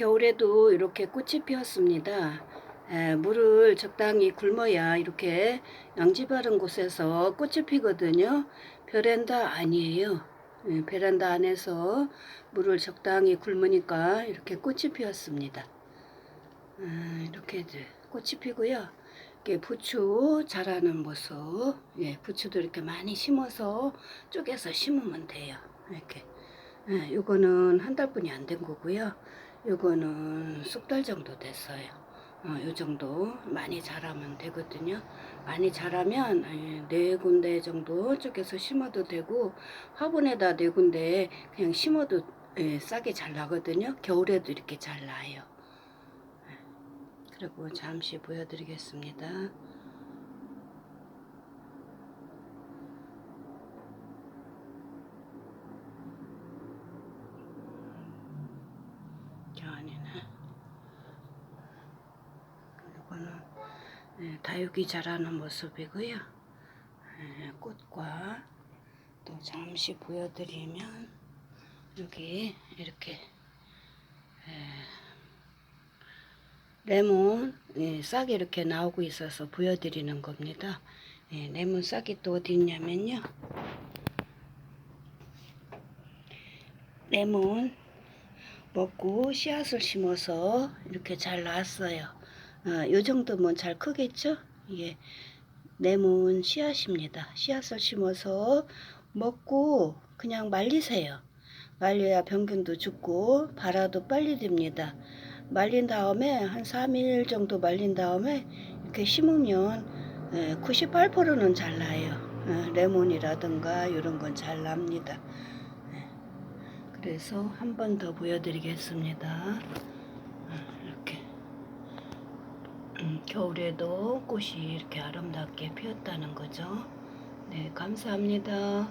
겨울에도 이렇게 꽃이 피었습니다. 에, 물을 적당히 굶어야 이렇게 양지 바른 곳에서 꽃이 피거든요. 베란다 아니에요. 예, 베란다 안에서 물을 적당히 굶으니까 이렇게 꽃이 피었습니다. 아, 이렇게 꽃이 피고요. 이렇게 부추 자라는 모습, 예, 부추도 이렇게 많이 심어서 쪼개서 심으면 돼요. 이렇게. 예, 요거는 한 달뿐이 안 된 거고요. 요거는 석달 정도 됐어요. 어, 요 정도 많이 자라면 되거든요. 많이 자라면 예, 네 군데 정도 쪼개서 심어도 되고 화분에다 네 군데 그냥 심어도 예, 싹이 잘 나거든요. 겨울에도 이렇게 잘 나요. 예, 그리고 잠시 보여드리겠습니다. 저 안에는 이거는 예, 다육이 자라는 모습이고요. 예, 꽃과 또 잠시 보여드리면 여기 이렇게 예, 레몬 예, 싹이 이렇게 나오고 있어서 보여드리는 겁니다. 예, 레몬 싹이 또 어디 있냐면요. 레몬 먹고 씨앗을 심어서 이렇게 잘 나왔어요. 어, 요 정도면 잘 크겠죠? 이게 레몬 씨앗입니다. 씨앗을 심어서 먹고 그냥 말리세요. 말려야 병균도 죽고 발화도 빨리 됩니다. 말린 다음에 한 3일 정도 말린 다음에 이렇게 심으면 98%는 잘 나요. 어, 레몬이라든가 이런 건 잘 납니다. 그래서 한 번 더 보여드리겠습니다. 어, 이렇게 음, 겨울에도 꽃이 이렇게 아름답게 피었다는 거죠. 네, 감사합니다.